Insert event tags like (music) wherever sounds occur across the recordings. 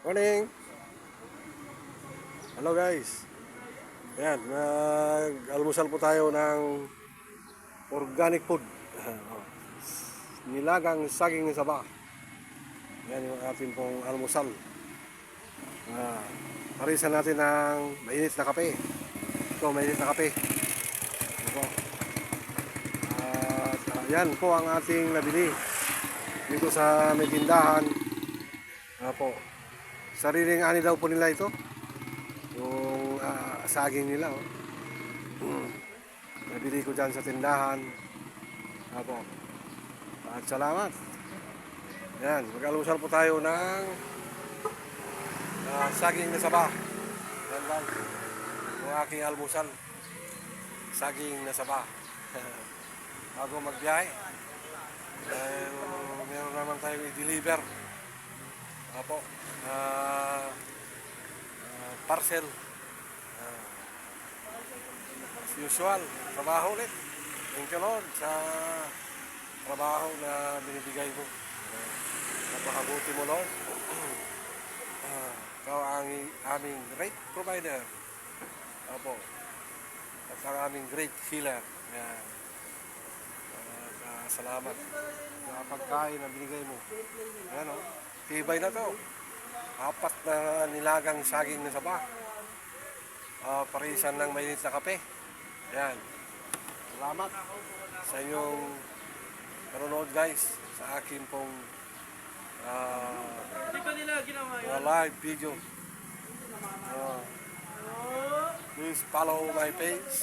Morning! Hello guys! Ayan, nag-almusal po tayo ng organic food. (laughs) Nilagang saging ng saba. Yan yung ating pong almusal. Ah, parisan natin ng mainit na kape. Ito, mainit na kape. Ito. At ah, yan po ang ating nabili dito sa may tindahan. Apo. Sariling ani daw po nila ito. Yung ah, saging nila. Oh. Mm. Nabili ko dyan sa tindahan. Apo. At salamat. Yan, mag-alusal po tayo ng ah, saging na saba. Yan lang. Yung aking almusal. Saging na saba. (laughs) Bago magbiyahe. Dahil meron naman tayong i-deliver. Apo. ah ah, parcel. As usual, trabaho ulit. Thank you Lord sa trabaho na binibigay mo. Napakabuti mo Lord. (clears throat) Ah, ikaw ang aming great provider. Apo. At ang aming great healer. Yan. At, ah, salamat sa pagkain na binigay mo. Ayan o. Tibay na to. Apat na nilagang saging na saba. Ah, parisan ng mainit na kape. Yan. Salamat sa inyong panonood guys sa akin pong yun. mga live video. Ah, please follow my page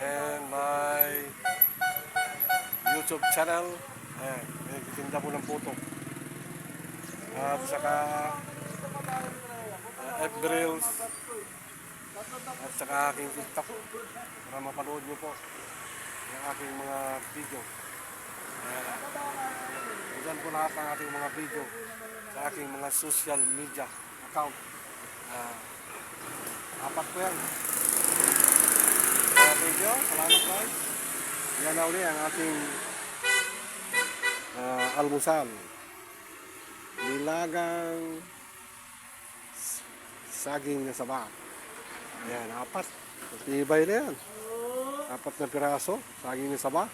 and my YouTube channel. Ayan, may titinda po ng puto. At saka uh, F Reels at saka aking TikTok para mapanood nyo po yung aking mga video. Ayan. Diyan po lahat ng ating mga video sa aking mga social media account. Ah, apat po yan. Mga video, salamat guys. Yan na uli ang ating ah, almusal. Nilagang saging na saba. Ayan, apat. Tibay na yan. Apat na piraso, saging na saba.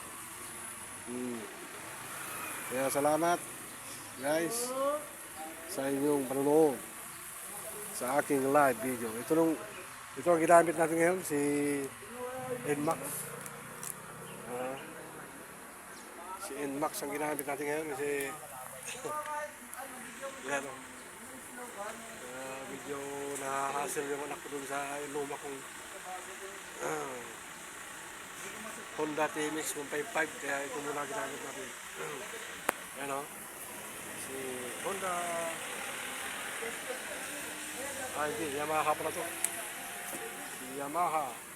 Hmm. Kaya salamat guys sa inyong panonood sa aking live video. Ito nung ito ang ginamit natin ngayon si Nmax. Ah, si Nmax ang ginamit natin ngayon kasi (laughs) yan o. Ah, medyo nahahassle yung anak ko dun sa luma kong ah, Honda TMX 155 kaya ito muna ginamit natin. Yan o. Si Honda Ah, hindi. Yamaha pala to. Si Yamaha